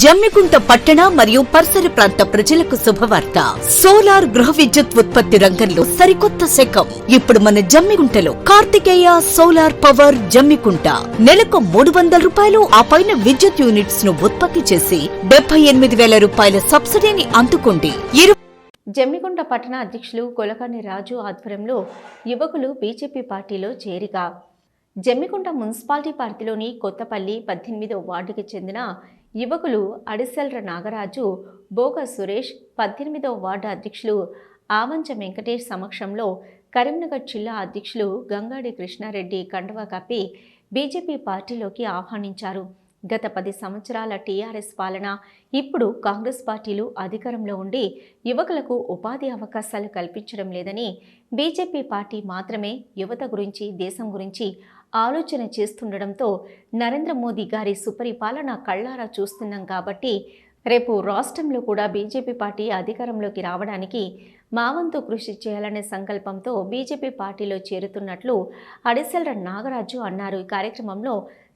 జమ్మికుంట పట్టణ మరియు పరిసర ప్రాంత ప్రజలకు శుభవార్త. సోలార్ గృహ విద్యుత్ ఉత్పత్తి రంగంలో సరికొత్త శకం. ఇప్పుడు మన జమ్మికుంటలో కార్తికేయ సోలార్ పవర్ జమ్మికుంట. నెలకు మూడు వందల రూపాయలు ఆ పైన విద్యుత్ యూనిట్స్ను ఉత్పత్తి చేసి డెబ్బై ఎనిమిది వేల రూపాయల సబ్సిడీని అందుకోండి. జమ్మిగుండ జమ్మికుంట పట్టణ అధ్యక్షులు కొలకర్ణి రాజు ఆధ్వర్యంలో యువకులు బీజేపీ పార్టీలో చేరిక. జమ్మికుంట మున్సిపాలిటీ పరిధిలోని కొత్తపల్లి పద్దెనిమిదో వార్డుకి చెందిన యువకులు అడిసెల్ర నాగరాజు బోగ సురేష్ పద్దెనిమిదో వార్డు అధ్యక్షులు ఆవంచ వెంకటేష్ సమక్షంలో కరీంనగర్ జిల్లా అధ్యక్షులు గంగాడి కృష్ణారెడ్డి కండువా కప్పి బీజేపీ పార్టీలోకి ఆహ్వానించారు. గత పది సంవత్సరాల టీఆర్ఎస్ పాలన ఇప్పుడు కాంగ్రెస్ పార్టీలు అధికారంలో ఉండి యువకులకు ఉపాధి అవకాశాలు కల్పించడం లేదని బీజేపీ పార్టీ మాత్రమే యువత గురించి దేశం గురించి ఆలోచన చేస్తుండడంతో నరేంద్ర మోదీ గారి సుపరిపాలన కళ్ళారా చూస్తున్నాం కాబట్టి రేపు రాష్ట్రంలో కూడా బీజేపీ పార్టీ అధికారంలోకి రావడానికి మావంతు కృషి చేయాలనే సంకల్పంతో బీజేపీ పార్టీలో చేరుతున్నట్లు అడిసెల్ర నాగరాజు అన్నారు. ఈ కార్యక్రమంలో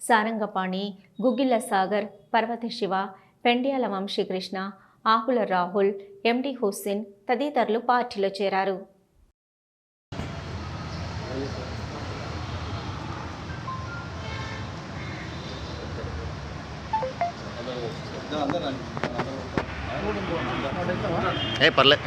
సారంగపాణి గుగ్గిళ్ళ సాగర్ పర్వత శివ పెండ్యాల వంశీకృష్ణ ఆకుల రాహుల్ ఎండి హుస్సేన్ తదితరులు పార్టీలో చేరారు. ఏ పర్లేదు